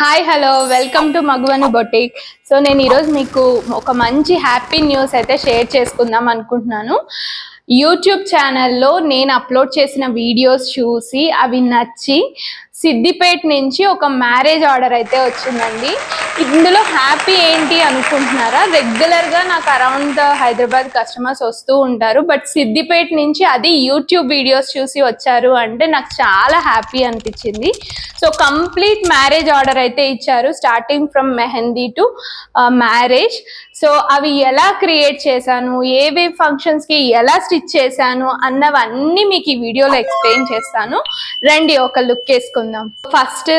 Hi hello welcome to Maguvani boutique so నేను ఈరోజు మీకు ఒక మంచి హ్యాపీ న్యూస్ అయితే షేర్ చేసుకుందాం అనుకుంటున్నాను. యూట్యూబ్ ఛానల్లో నేను అప్లోడ్ చేసిన వీడియోస్ చూసి అవి నచ్చి సిద్దిపేట నుంచి ఒక మ్యారేజ్ ఆర్డర్ అయితే వచ్చిందండి. ఇందులో హ్యాపీ ఏంటి అనుకుంటున్నారా? రెగ్యులర్గా నాకు అరౌండ్ హైదరాబాద్ కస్టమర్స్ వస్తూ ఉంటారు. బట్ సిద్దిపేట నుంచి అది యూట్యూబ్ వీడియోస్ చూసి వచ్చారు అంటే నాకు చాలా హ్యాపీ అనిపించింది. సో కంప్లీట్ మ్యారేజ్ ఆర్డర్ అయితే ఇచ్చారు. Starting from mehndi to marriage. So అవి ఎలా క్రియేట్ చేశాను? ఏవే ఫంక్షన్స్కి ఎలా స్టిచ్ చేశాను? అన్నవన్నీ మీకు ఈ వీడియోలో ఎక్స్ప్లెయిన్ చేస్తాను. రండి ఒక లుక్ వేసుకుందాం. ఫస్ట్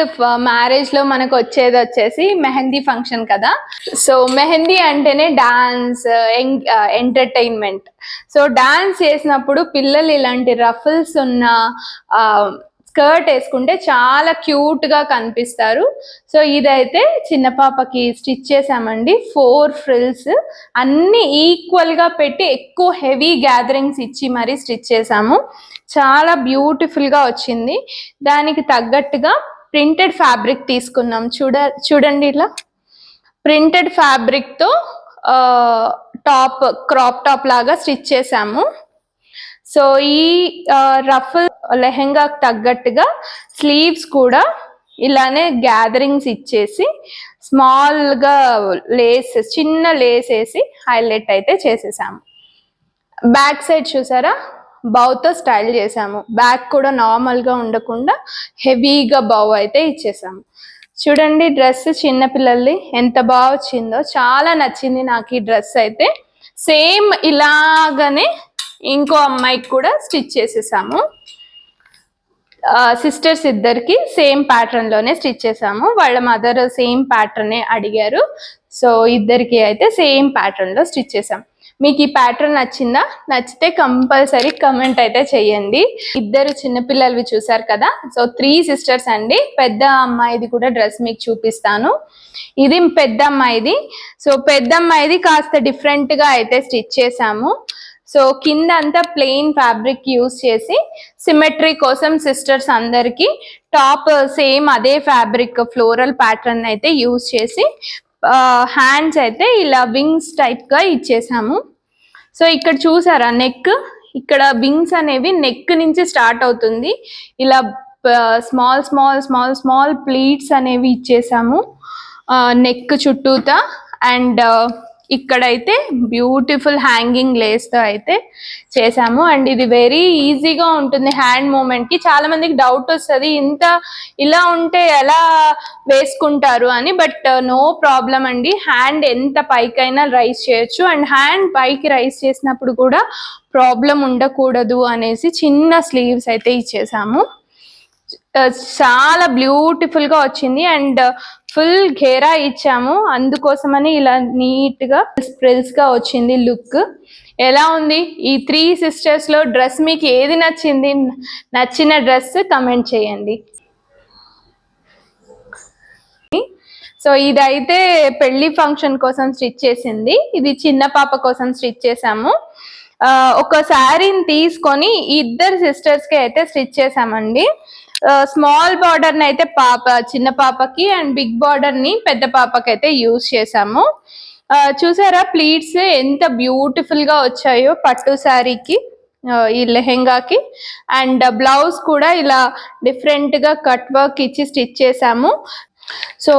మ్యారేజ్ uh, లో మనకు వచ్చేది వచ్చేసి మెహందీ ఫంక్షన్ కదా. సో మెహందీ అంటేనే డాన్స్ ఎంటర్టైన్మెంట్ సో డాన్స్ చేసినప్పుడు పిల్లలు ఇలాంటి రఫుల్స్ ఉన్న ఆ, స్కర్ట్ వేసుకుంటే చాలా క్యూట్గా కనిపిస్తారు. సో ఇదైతే చిన్న పాపకి స్టిచ్ చేసామండి ఫోర్ ఫ్రిల్స్. అన్ని ఈక్వల్గా పెట్టి ఎక్కువ హెవీ గ్యాదరింగ్స్ ఇచ్చి మరీ స్టిచ్ చేసాము చాలా బ్యూటిఫుల్గా వచ్చింది. దానికి తగ్గట్టుగా ప్రింటెడ్ ఫ్యాబ్రిక్ తీసుకున్నాం. చూడ చూడండి ఇలా. ప్రింటెడ్ ఫ్యాబ్రిక్తో టాప్ క్రాప్ టాప్ లాగా స్టిచ్ చేసాము సో ఈ రఫ్ లెహెంగాకు తగ్గట్టుగా స్లీవ్స్ కూడా ఇలానే గ్యాదరింగ్స్ ఇచ్చేసి స్మాల్గా లేస్ చిన్న లేస్ వేసి హైలైట్ అయితే చేసేసాము. బ్యాక్ సైడ్ చూసారా? బౌతో స్టైల్ చేసాము. బ్యాక్ కూడా నార్మల్గా ఉండకుండా హెవీగా బౌ అయితే ఇచ్చేసాము. చూడండి డ్రెస్ చిన్నపిల్లల్ని ఎంత బాగా వచ్చిందో. చాలా నచ్చింది నాకు ఈ డ్రెస్ అయితే. సేమ్ ఇలాగనే ఇంకో అమ్మాయికి కూడా స్టిచ్ చేసేసాము. సిస్టర్స్ ఇద్దరికి సేమ్ ప్యాటర్న్లోనే స్టిచ్ చేసాము. వాళ్ళ మదర్ సేమ్ ప్యాటర్నే అడిగారు. సో ఇద్దరికి అయితే సేమ్ ప్యాటర్న్లో స్టిచ్ చేసాం. మీకు ఈ ప్యాటర్న్ నచ్చిందా? నచ్చితే కంపల్సరీ కమెంట్ అయితే చేయండి. ఇద్దరు చిన్నపిల్లలవి చూసారు కదా? సో త్రీ సిస్టర్స్ అండి. పెద్ద అమ్మాయిది కూడా డ్రెస్ మీకు చూపిస్తాను. ఇది పెద్ద అమ్మాయిది. సో పెద్ద అమ్మాయిది కాస్త డిఫరెంట్గా అయితే స్టిచ్ చేసాము. సో కింద అంతా ప్లెయిన్ ఫ్యాబ్రిక్ యూస్ చేసి సిమెట్రీ కోసం సిస్టర్స్ అందరికి టాప్ సేమ్ అదే ఫ్యాబ్రిక్ ఫ్లోరల్ ప్యాటర్న్ అయితే యూస్ చేసి హ్యాండ్స్ అయితే ఇలా వింగ్స్ టైప్గా ఇచ్చేసాము. సో ఇక్కడ చూసారా నెక్ ఇక్కడ వింగ్స్ అనేవి నెక్ నుంచి స్టార్ట్ అవుతుంది. ఇలా small small small small pleats అనేవి ఇచ్చేసాము. నెక్ చుట్టూతా అండ్ ఇక్కడైతే బ్యూటిఫుల్ హ్యాంగింగ్ లేస్తో అయితే చేసాము అండ్ ఇది వెరీ ఈజీగా ఉంటుంది హ్యాండ్ మూమెంట్కి. చాలా మందికి డౌట్ వస్తుంది ఇంత ఇలా ఉంటే ఎలా వేసుకుంటారు అని బట్ నో ప్రాబ్లం అండి. హ్యాండ్ ఎంత పైకైనా రైస్ చేయొచ్చు. అండ్ హ్యాండ్ పైకి రైస్ చేసినప్పుడు కూడా ప్రాబ్లం ఉండకూడదు అనేసి చిన్న స్లీవ్స్ అయితే ఇచ్చేసాము. చాలా బ్యూటిఫుల్గా వచ్చింది. అండ్ ఫుల్ ఘేరా ఇచ్చాము. అందుకోసమని ఇలా నీట్గా గా వచ్చింది లుక్. ఎలా ఉంది? ఈ త్రీ సిస్టర్స్లో డ్రెస్ మీకు ఏది నచ్చింది? నచ్చిన డ్రెస్ కమెంట్ చేయండి. సో ఇదైతే పెళ్ళి ఫంక్షన్ కోసం స్టిచ్ చేసింది. ఇది చిన్న పాప కోసం స్టిచ్ చేసాము ఒక శారీని తీసుకొని ఇద్దరు సిస్టర్స్కి అయితే స్టిచ్ చేసామండి స్మాల్ బార్డర్ని అయితే పాప చిన్న పాపకి అండ్ బిగ్ బార్డర్ని పెద్ద పాపకి అయితే యూజ్ చేసాము చూసారా ప్లీట్స్ ఎంత బ్యూటిఫుల్గా వచ్చాయో పట్టు శారీకి ఈ లెహెంగాకి. అండ్ బ్లౌజ్ కూడా ఇలా డిఫరెంట్గా కట్ వర్క్ ఇచ్చి స్టిచ్ చేసాము సో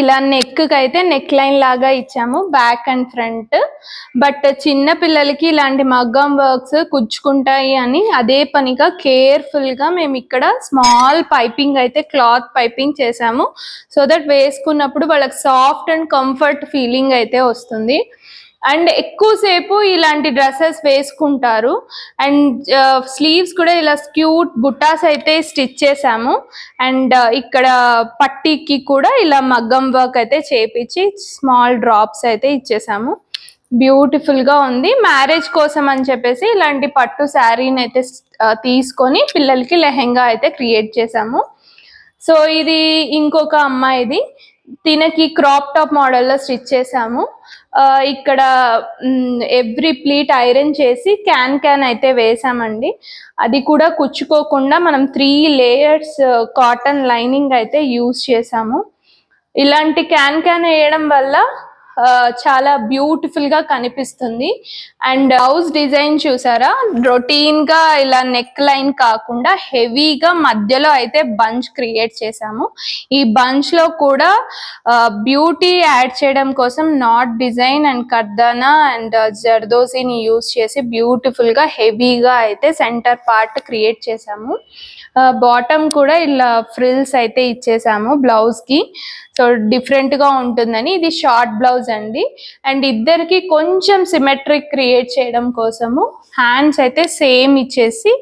ఇలా నెక్కి అయితే నెక్ లైన్ లాగా ఇచ్చాము బ్యాక్ అండ్ ఫ్రంట్ బట్ చిన్న పిల్లలకి ఇలాంటి మగ్గం వర్క్స్ కుచ్చుకుంటాయి అని అదే పనిగా కేర్ఫుల్గా మేము ఇక్కడ స్మాల్ పైపింగ్ అయితే క్లాత్ పైపింగ్ చేసాము. సో దట్ వేసుకున్నప్పుడు వాళ్ళకి సాఫ్ట్ అండ్ కంఫర్ట్ ఫీలింగ్ అయితే వస్తుంది. అండ్ ఎక్కువసేపు ఇలాంటి డ్రెస్సెస్ వేసుకుంటారు. అండ్ స్లీవ్స్ కూడా ఇలా క్యూట్ బుట్టాస్ అయితే స్టిచ్ చేసాము అండ్ ఇక్కడ పట్టీకి కూడా ఇలా మగ్గం వర్క్ అయితే చేపించి స్మాల్ డ్రాప్స్ అయితే ఇచ్చేసాము. బ్యూటిఫుల్గా ఉంది. మ్యారేజ్ కోసం అని చెప్పేసి ఇలాంటి పట్టు శారీని అయితే తీసుకొని పిల్లలకి లెహెంగా అయితే క్రియేట్ చేసాము సో ఇది ఇంకొక అమ్మాయిది. తినకి క్రాప్ టాప్ మోడల్లో స్టిచ్ చేసాము ఇక్కడ ఎవ్రీ ప్లీట్ ఐరన్ చేసి క్యాన్ క్యాన్ అయితే వేసామండి. అది కూడా కుచ్చుకోకుండా మనం త్రీ లేయర్స్ కాటన్ లైనింగ్ అయితే యూస్ చేసాము ఇలాంటి క్యాన్ క్యాన్ వేయడం వల్ల చాలా బ్యూటిఫుల్గా కనిపిస్తుంది. అండ్ హౌస్ డిజైన్ చూసారా? రొటీన్గా ఇలా నెక్ లైన్ కాకుండా హెవీగా మధ్యలో అయితే బంచ్ క్రియేట్ చేసాము ఈ బంచ్లో కూడా బ్యూటీ యాడ్ చేయడం కోసం నాట్ డిజైన్ అండ్ కర్దానా అండ్ జర్దోజీని యూస్ చేసి బ్యూటిఫుల్గా హెవీగా అయితే సెంటర్ పార్ట్ క్రియేట్ చేసాము బాటమ్ కూడా ఇలా ఫ్రిల్స్ అయితే ఇచ్చేసాము బ్లౌజ్కి. సో డిఫరెంట్గా ఉంటుందని. ఇది షార్ట్ బ్లౌజ్ అండి. అండ్ ఇద్దరికి కొంచెం సిమెట్రిక్ క్రియేట్ చేయడం కోసము హ్యాండ్స్ అయితే సేమ్ ఇచ్చేసి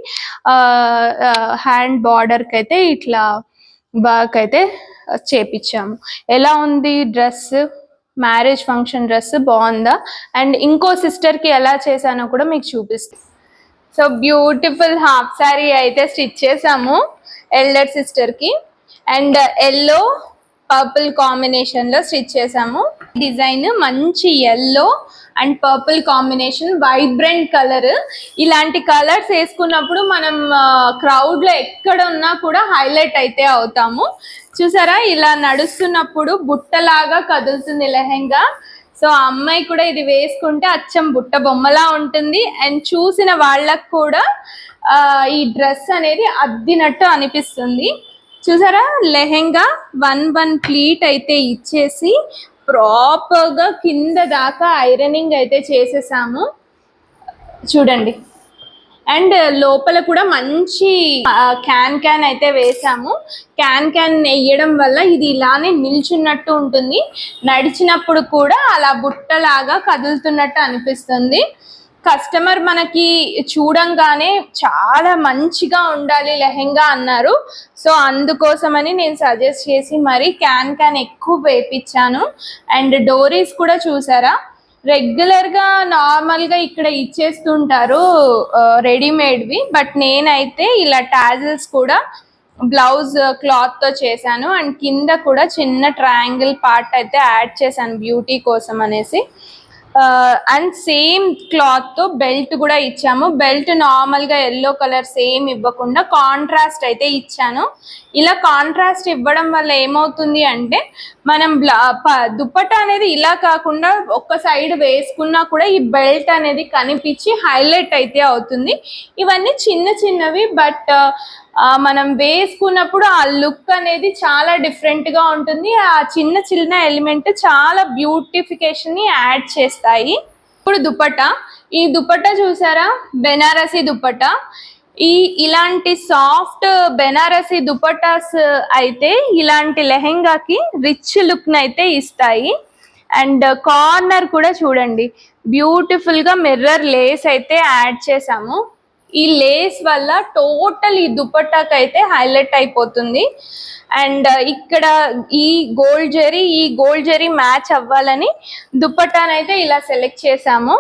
హ్యాండ్ బార్డర్కి అయితే ఇట్లా బాగా అయితే చేపించాము ఎలా ఉంది డ్రెస్ మ్యారేజ్ ఫంక్షన్ డ్రెస్ బాగుందా? అండ్ ఇంకో సిస్టర్కి ఎలా చేశానో కూడా మీకు చూపిస్తాను సో బ్యూటిఫుల్ హాఫ్ సారీ అయితే స్టిచ్ చేసాము ఎల్డర్ సిస్టర్కి. అండ్ ఎల్లో పర్పుల్ కాంబినేషన్లో స్టిచ్ చేసాము డిజైన్ మంచి yellow and purple combination vibrant colour. ఇలాంటి కలర్స్ వేసుకున్నప్పుడు మనం క్రౌడ్లో ఎక్కడ ఉన్నా కూడా హైలైట్ అయితే అవుతాము. చూసారా? ఇలా నడుస్తున్నప్పుడు బుట్టలాగా కదులుతుంది లెహెంగా. సో ఆ అమ్మాయి కూడా ఇది వేసుకుంటే అచ్చం బుట్ట బొమ్మలా ఉంటుంది. అండ్ చూసిన వాళ్ళకు కూడా ఈ డ్రెస్ అనేది అద్దినట్టు అనిపిస్తుంది. చూసారా? లెహెంగా వన్ వన్ ప్లీట్ అయితే ఇచ్చేసి ప్రాపర్గా కింద దాకా ఐరనింగ్ అయితే చేసేసాము. చూడండి. అండ్ లోపల కూడా మంచి క్యాన్ క్యాన్ అయితే వేసాము. క్యాన్ క్యాన్ వేయడం వల్ల ఇది ఇలానే నిల్చున్నట్టు ఉంటుంది. నడిచినప్పుడు కూడా అలా బుట్టలాగా కదులుతున్నట్టు అనిపిస్తుంది. కస్టమర్ మనకి చూడంగానే చాలా మంచిగా ఉండాలి లెహెంగా అన్నారు. సో అందుకోసమని నేను సజెస్ట్ చేసి మరి క్యాన్ క్యాన్ ఎక్కువ వేపించాను అండ్ డోరీస్ కూడా చూసారా? రెగ్యులర్గా నార్మల్గా ఇక్కడ ఇచ్చేస్తుంటారు రెడీమేడ్వి బట్ నేనైతే ఇలా టాజిల్స్ కూడా బ్లౌజ్ క్లాత్ uh, తో చేశాను. అండ్ కింద కూడా చిన్న ట్రయాంగిల్ పార్ట్ అయితే యాడ్ చేశాను బ్యూటీ కోసం అనేసి. అండ్ సేమ్ క్లాత్తో బెల్ట్ కూడా ఇచ్చాము. బెల్ట్ నార్మల్గా ఎల్లో కలర్ సేమ్ ఇవ్వకుండా కాంట్రాస్ట్ అయితే ఇచ్చాను. ఇలా కాంట్రాస్ట్ ఇవ్వడం వల్ల ఏమవుతుంది అంటే మనం దుప్పట అనేది ఇలా కాకుండా ఒక్క సైడ్ వేసుకున్నా కూడా ఈ బెల్ట్ అనేది కనిపించి హైలైట్ అయితే అవుతుంది. ఇవన్నీ చిన్న చిన్నవి బట్ మనం వేసుకున్నప్పుడు ఆ లుక్ అనేది చాలా డిఫరెంట్గా ఉంటుంది. ఆ చిన్న చిన్న ఎలిమెంట్ చాలా బ్యూటిఫికేషన్ని యాడ్ చేస్తాయి. ఇప్పుడు దుపట ఈ దుపట చూసారా? బెనారసి దుపట ఈ ఇలాంటి సాఫ్ట్ బెనారసి దుపటాస్ అయితే ఇలాంటి లెహెంగాకి రిచ్ లుక్ అయితే ఇస్తాయి. అండ్ కార్నర్ కూడా చూడండి. బ్యూటిఫుల్గా మిర్రర్ లేస్ అయితే యాడ్ చేసాము ఈ లేస్ వల్ల టోటల్ ఈ దుపట్టాకి అయితే హైలైట్ అయిపోతుంది. అండ్ uh, ఇక్కడ ఈ గోల్డ్ జరీ ఈ గోల్డ్ జరీ మ్యాచ్ అవ్వాలని దుపట్టానైతే ఇలా సెలెక్ట్ చేసాము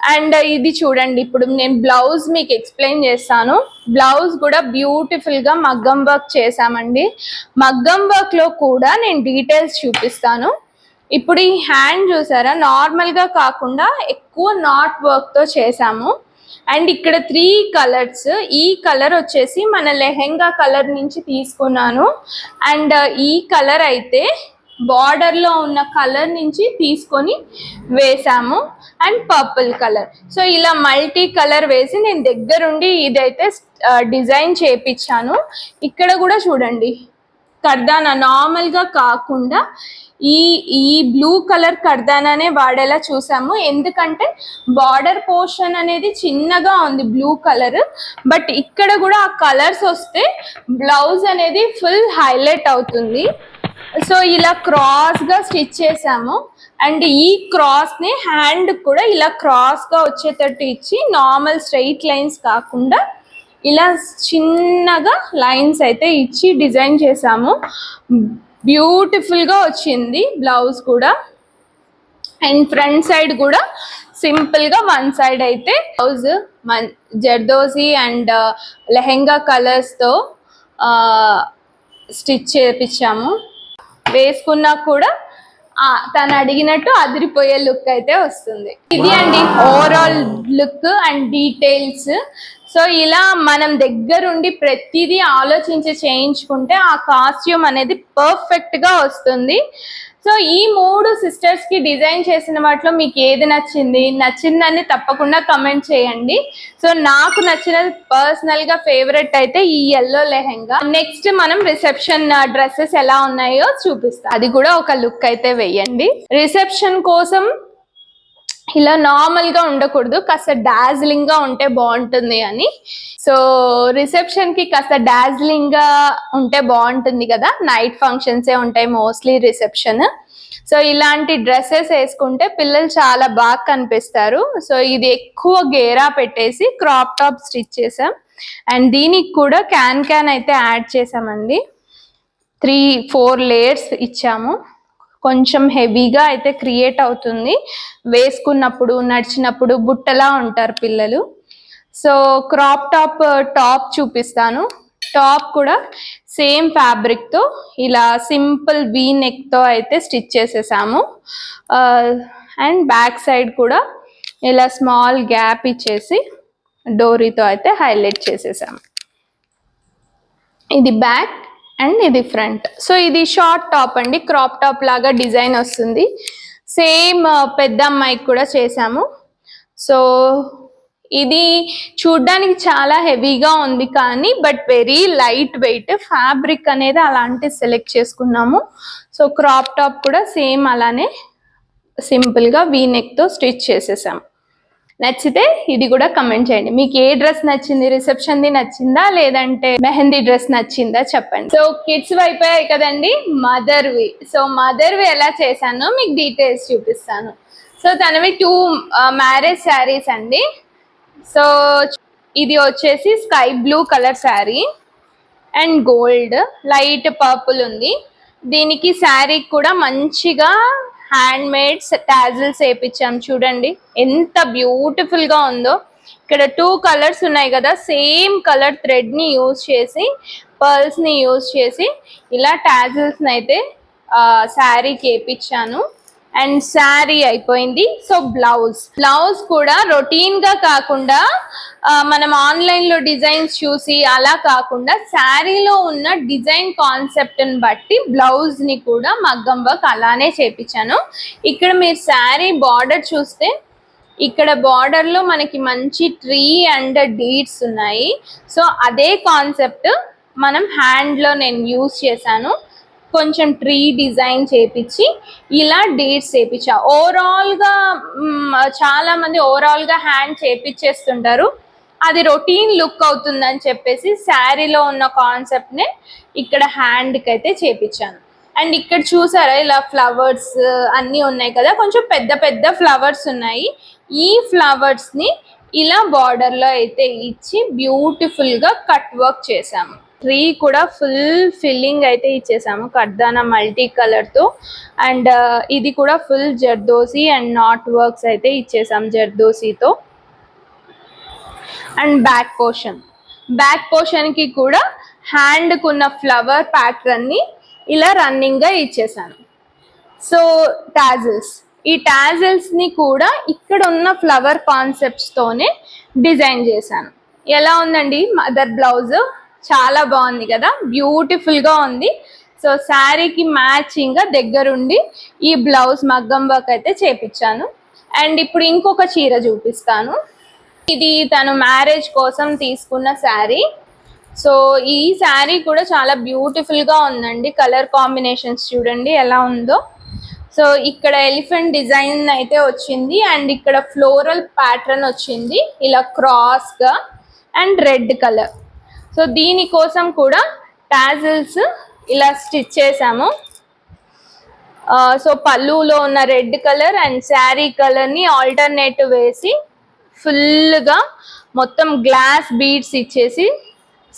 అండ్ uh, ఇది చూడండి ఇప్పుడు నేను బ్లౌజ్ మీకు ఎక్స్ప్లెయిన్ చేస్తాను. బ్లౌజ్ కూడా బ్యూటిఫుల్గా మగ్గం వర్క్ చేసామండి మగ్గం వర్క్లో కూడా నేను డీటెయిల్స్ చూపిస్తాను. ఇప్పుడు ఈ హ్యాండ్ చూసారా? నార్మల్గా కాకుండా ఎక్కువ నాట్ వర్క్తో చేసాము అండ్ ఇక్కడ త్రీ కలర్స్ ఈ కలర్ వచ్చేసి మన లెహెంగా కలర్ నుంచి తీసుకున్నాను. అండ్ ఈ కలర్ అయితే బార్డర్లో ఉన్న కలర్ నుంచి తీసుకొని వేసాము. And purple colour. సో ఇలా మల్టీ కలర్ వేసి నేను దగ్గరుండి ఇదైతే డిజైన్ చేపించాను ఇక్కడ కూడా చూడండి. కర్దానా నార్మల్గా కాకుండా ఈ ఈ బ్లూ కలర్ కర్దానానే వాడేలా చూసాము. ఎందుకంటే బార్డర్ పోర్షన్ అనేది చిన్నగా ఉంది బ్లూ కలర్ బట్ ఇక్కడ కూడా ఆ కలర్స్ వస్తే బ్లౌజ్ అనేది ఫుల్ హైలైట్ అవుతుంది. సో ఇలా క్రాస్గా స్టిచ్ చేసాము. అండ్ ఈ క్రాస్ని హ్యాండ్ కూడా ఇలా క్రాస్గా వచ్చేటట్టు ఇచ్చి నార్మల్ స్ట్రైట్ లైన్స్ కాకుండా ఇలా చిన్నగా లైన్స్ అయితే ఇచ్చి డిజైన్ చేసాము బ్యూటిఫుల్గా వచ్చింది బ్లౌజ్ కూడా. అండ్ ఫ్రంట్ సైడ్ కూడా సింపుల్గా వన్ సైడ్ అయితే బ్లౌజ్ మన్ జర్దోజీ అండ్ లెహెంగా కలర్స్తో స్టిచ్ చేపించాము వేసుకున్నా కూడా తను అడిగినట్టు అదిరిపోయే లుక్ అయితే వస్తుంది. ఇది అండి overall look and details so ఇలా మనం దగ్గరుండి ప్రతిదీ ఆలోచించి చేయించుకుంటే ఆ కాస్ట్యూమ్ అనేది పర్ఫెక్ట్గా వస్తుంది. సో ఈ మూడు సిస్టర్స్కి డిజైన్ చేసిన వాటిలో మీకు ఏది నచ్చింది? నచ్చిందని తప్పకుండా కమెంట్ చేయండి. సో నాకు నచ్చినది పర్సనల్గా ఫేవరెట్ అయితే ఈ ఎల్లో లెహెంగా. నెక్స్ట్ మనం రిసెప్షన్ డ్రెస్సెస్ ఎలా ఉన్నాయో చూపిస్తాం. అది కూడా ఒక లుక్ అయితే వేయండి. రిసెప్షన్ కోసం ఇలా నార్మల్గా ఉండకూడదు కాస్త డార్జిలింగ్గా ఉంటే బాగుంటుంది అని. సో రిసెప్షన్కి కాస్త డార్జిలింగ్గా ఉంటే బాగుంటుంది కదా. నైట్ ఫంక్షన్స్ ఏ ఉంటాయి మోస్ట్లీ రిసెప్షన్ సో ఇలాంటి డ్రెస్సెస్ వేసుకుంటే పిల్లలు చాలా బాగా కనిపిస్తారు. సో ఇది ఎక్కువ గేరా పెట్టేసి క్రాప్ టాప్ స్టిచ్ చేసాం. అండ్ దీనికి కూడా క్యాన్ క్యాన్ అయితే యాడ్ చేసామండి. త్రీ ఫోర్ లేయర్స్ ఇచ్చాము. కొంచెం హెవీగా అయితే క్రియేట్ అవుతుంది. వేసుకున్నప్పుడు నడిచినప్పుడు బుట్టలా ఉంటారు పిల్లలు. సో క్రాప్ టాప్ టాప్ చూపిస్తాను. టాప్ కూడా సేమ్ ఫ్యాబ్రిక్తో ఇలా సింపుల్ వీ నెక్తో అయితే స్టిచ్ చేసేసాము. అండ్ బ్యాక్ సైడ్ కూడా ఇలా స్మాల్ గ్యాప్ ఇచ్చేసి డోరీతో అయితే హైలైట్ చేసేసాము. ఇది బ్యాక్. అండ్ ఇది ఫ్రంట్. సో ఇది షార్ట్ టాప్ అండి. క్రాప్ టాప్ లాగా డిజైన్ వస్తుంది. సేమ్ పెద్ద అమ్మాయికి కూడా చేసాము సో ఇది చూడ్డానికి చాలా హెవీగా ఉంది కానీ but very light weight. Fabric అనేది అలాంటి సెలెక్ట్ చేసుకున్నాము. సో క్రాప్ టాప్ కూడా సేమ్ అలానే సింపుల్గా వీ నెక్తో స్టిచ్ చేసేసాము నచ్చితే ఇది కూడా కమెంట్ చేయండి. మీకు ఏ డ్రెస్ నచ్చింది? రిసెప్షన్ ది నచ్చిందా? లేదంటే మెహందీ డ్రెస్ నచ్చిందా? చెప్పండి. సో కిడ్స్ అయిపోయాయి కదండి. మదర్వి సో మదర్వి ఎలా చేశానో మీకు డీటెయిల్స్ చూపిస్తాను. సో తనవి టూ మ్యారేజ్ శారీస్ అండి. సో ఇది వచ్చేసి sky blue colour sari and gold light purple ఉంది. దీనికి శారీ కూడా మంచిగా హ్యాండ్ మేడ్స్ టాజిల్స్ వేయించాం చూడండి. ఎంత బ్యూటిఫుల్గా ఉందో. ఇక్కడ టూ కలర్స్ ఉన్నాయి కదా. సేమ్ కలర్ థ్రెడ్ని యూజ్ చేసి పర్ల్స్ని యూజ్ చేసి ఇలా టాజిల్స్ అయితే శారీకి వేయించాను అండ్ శారీ అయిపోయింది. So blouse. బ్లౌజ్ కూడా రొటీన్గా కాకుండా మనం ఆన్లైన్లో డిజైన్స్ చూసి అలా కాకుండా శారీలో ఉన్న డిజైన్ కాన్సెప్ట్ని బట్టి బ్లౌజ్ని కూడా మగ్గం వర్క్ అలానే చేపించాను. ఇక్కడ మీరు శారీ బార్డర్ చూస్తే ఇక్కడ బార్డర్లో మనకి మంచి ట్రీ అండ్ డీడ్స్ ఉన్నాయి. సో అదే కాన్సెప్ట్ మనం హ్యాండ్లో నేను యూస్ చేశాను. కొంచెం ట్రీ డిజైన్ చేపించి ఇలా డేట్స్ చేపించా. ఓవరాల్గా ఓవరాల్గా చాలా మంది ఓవరాల్గా హ్యాండ్ చేపించేస్తుంటారు. అది రొటీన్ లుక్ అవుతుందని చెప్పేసి శారీలో ఉన్న కాన్సెప్ట్ని ఇక్కడ హ్యాండ్కి అయితే చేపించాను. అండ్ ఇక్కడ చూసారా ఇలా ఫ్లవర్స్ అన్నీ ఉన్నాయి కదా కొంచెం పెద్ద పెద్ద ఫ్లవర్స్ ఉన్నాయి. ఈ ఫ్లవర్స్ని ఇలా బార్డర్లో అయితే ఇచ్చి బ్యూటిఫుల్గా కట్ వర్క్ చేశాము. ట్రీ కూడా ఫుల్ ఫిల్లింగ్ అయితే ఇచ్చేసాము కడ్దాన మల్టీ కలర్తో. అండ్ uh, ఇది కూడా full zardozi and knot works అయితే ఇచ్చేసాం జర్దోసితో. అండ్ బ్యాక్ పోర్షన్ బ్యాక్ పోర్షన్కి కూడా హ్యాండ్ కున్న ఫ్లవర్ ప్యాటర్న్ని ఇలా రన్నింగ్గా ఇచ్చేసాను. సో టాజిల్స్ ఈ టాజిల్స్ని కూడా ఇక్కడ ఉన్న ఫ్లవర్ కాన్సెప్ట్స్ తోనే డిజైన్ చేశాను. ఎలా ఉందండి మదర్ బ్లౌజ్ చాలా బాగుంది కదా. బ్యూటిఫుల్గా ఉంది. సో శారీకి మ్యాచింగ్గా దగ్గరుండి ఈ బ్లౌజ్ మగ్గం వర్క్ అయితే చేపించాను అండ్ ఇప్పుడు ఇంకొక చీర చూపిస్తాను. ఇది తను మ్యారేజ్ కోసం తీసుకున్న శారీ. సో ఈ శారీ కూడా చాలా బ్యూటిఫుల్గా ఉందండి. కలర్ కాంబినేషన్స్ చూడండి ఎలా ఉందో. సో ఇక్కడ ఎలిఫెంట్ డిజైన్ అయితే వచ్చింది. అండ్ ఇక్కడ ఫ్లోరల్ ప్యాటర్న్ వచ్చింది. ఇలా క్రాస్గా అండ్ రెడ్ కలర్ సో దీనికోసం కూడా టాజిల్స్ ఇలా స్టిచ్ చేసాము సో పళ్ళులో ఉన్న రెడ్ కలర్ అండ్ శారీ కలర్ని ఆల్టర్నేట్ వేసి ఫుల్గా మొత్తం గ్లాస్ బీడ్స్ ఇచ్చేసి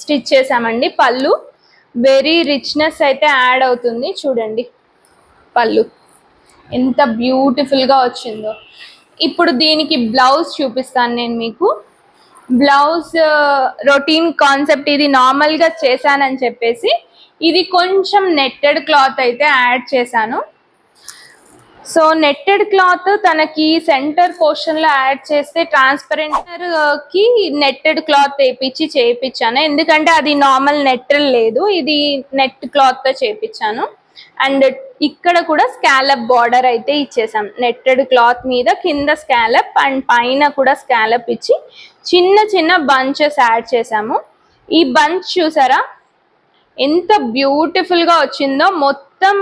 స్టిచ్ చేసామండి పళ్ళు వెరీ రిచ్నెస్ అయితే యాడ్ అవుతుంది. చూడండి పళ్ళు ఎంత బ్యూటిఫుల్గా వచ్చిందో. ఇప్పుడు దీనికి బ్లౌజ్ చూపిస్తాను నేను మీకు. బ్లౌజ్ రొటీన్ కాన్సెప్ట్ ఇది నార్మల్గా చేశానని చెప్పేసి ఇది కొంచెం నెట్టెడ్ క్లాత్ అయితే యాడ్ చేశాను. సో నెట్టెడ్ క్లాత్ తనకి సెంటర్ పోర్షన్లో యాడ్ చేస్తే ట్రాన్స్పరెంట్కి నెట్టెడ్ క్లాత్ వేపించి చేయించాను. ఎందుకంటే అది నార్మల్ నెట్ లేదు ఇది నెట్ క్లాత్తో చేయించాను. అండ్ ఇక్కడ కూడా స్కాలప్ బార్డర్ అయితే ఇచ్చేసాం. నెట్టెడ్ క్లాత్ మీద కింద స్కాలప్ అండ్ పైన కూడా స్కాలప్ ఇచ్చి చిన్న చిన్న బంచెస్ యాడ్ చేసాము ఈ బంచ్ చూసారా? ఎంత బ్యూటిఫుల్గా వచ్చిందో. మొత్తం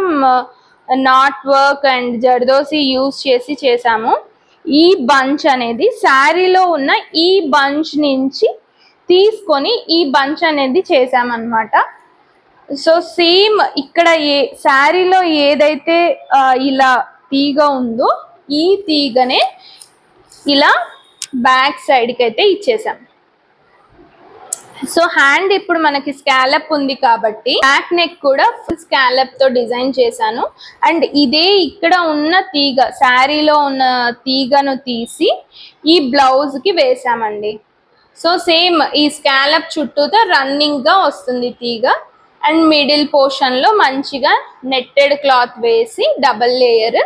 knot work and zardozi use చేసి చేసాము ఈ బంచ్ అనేది శారీలో ఉన్న ఈ బంచ్ నుంచి తీసుకొని ఈ బంచ్ అనేది చేసామన్నమాట సో సేమ్ ఇక్కడ ఏ శారీలో ఏదైతే ఇలా తీగ ఉందో ఈ తీగనే ఇలా బ్యాక్ సైడ్కి అయితే ఇచ్చేసాం. సో హ్యాండ్ ఇప్పుడు మనకి స్కాలప్ ఉంది కాబట్టి బ్యాక్ నెక్ కూడా ఫుల్ స్కాలప్తో డిజైన్ చేశాను. అండ్ ఇదే ఇక్కడ ఉన్న తీగ శారీలో ఉన్న తీగను తీసి ఈ బ్లౌజ్కి వేసామండి సో సేమ్ ఈ స్కాలప్ చుట్టూతో రన్నింగ్గా వస్తుంది తీగ. అండ్ మిడిల్ పోర్షన్లో మంచిగా నెట్టెడ్ క్లాత్ వేసి డబల్ లేయర్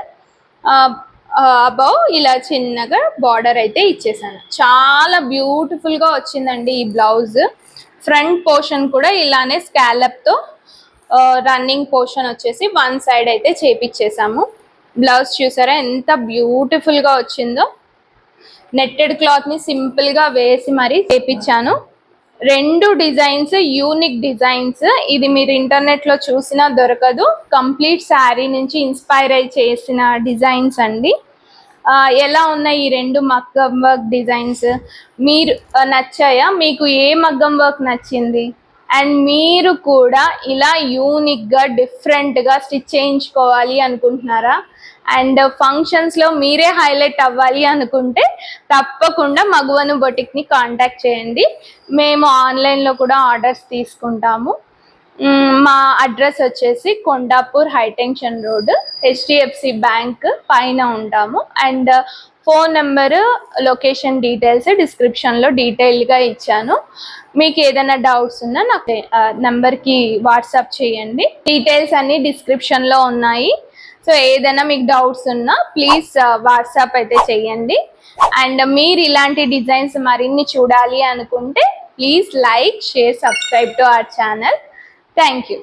అబౌవ్ ఇలా చిన్నగా బార్డర్ అయితే ఇచ్చేసాను. చాలా బ్యూటిఫుల్గా వచ్చిందండి ఈ బ్లౌజ్ ఫ్రంట్ పోర్షన్ కూడా ఇలానే స్కాలప్తో రన్నింగ్ పోర్షన్ వచ్చేసి వన్ సైడ్ అయితే చేపిచ్చేసాము. బ్లౌజ్ చూసారా ఎంత బ్యూటిఫుల్గా వచ్చిందో. నెట్టెడ్ క్లాత్ని సింపుల్గా వేసి మరి చేపించాను రెండు డిజైన్స్ యూనిక్ డిజైన్స్. ఇది మీరు ఇంటర్నెట్లో చూసినా దొరకదు. కంప్లీట్ శారీ నుంచి ఇన్స్పైర్ అయి చేసిన డిజైన్స్ అండి. ఎలా ఉన్నాయి ఈ రెండు మగ్గం వర్క్ డిజైన్స్? మీరు నచ్చాయా? మీకు ఏ మగ్గం వర్క్ నచ్చింది? అండ్ మీరు కూడా ఇలా యూనిక్గా డిఫరెంట్గా స్టిచ్ చేయించుకోవాలి అనుకుంటున్నారా? అండ్ ఫంక్షన్స్లో మీరే హైలైట్ అవ్వాలి అనుకుంటే తప్పకుండా మగువను బొటిక్ని కాంటాక్ట్ చేయండి. మేము ఆన్లైన్లో కూడా ఆర్డర్స్ తీసుకుంటాము. మా అడ్రస్ వచ్చేసి Kondapur high tension road HDFC bank పైన ఉంటాము. And phone number location details డిస్క్రిప్షన్లో డీటెయిల్గా ఇచ్చాను. మీకు ఏదైనా డౌట్స్ ఉన్నా నాకు నెంబర్కి వాట్సాప్ చేయండి. డీటెయిల్స్ అన్నీ డిస్క్రిప్షన్లో ఉన్నాయి. సో ఏదైనా మీకు డౌట్స్ ఉన్నా ప్లీజ్ వాట్సాప్ uh, అయితే చేయండి. అండ్ మీరు ఇలాంటి డిజైన్స్ మరిన్ని చూడాలి అనుకుంటే please like share subscribe to our channel thank you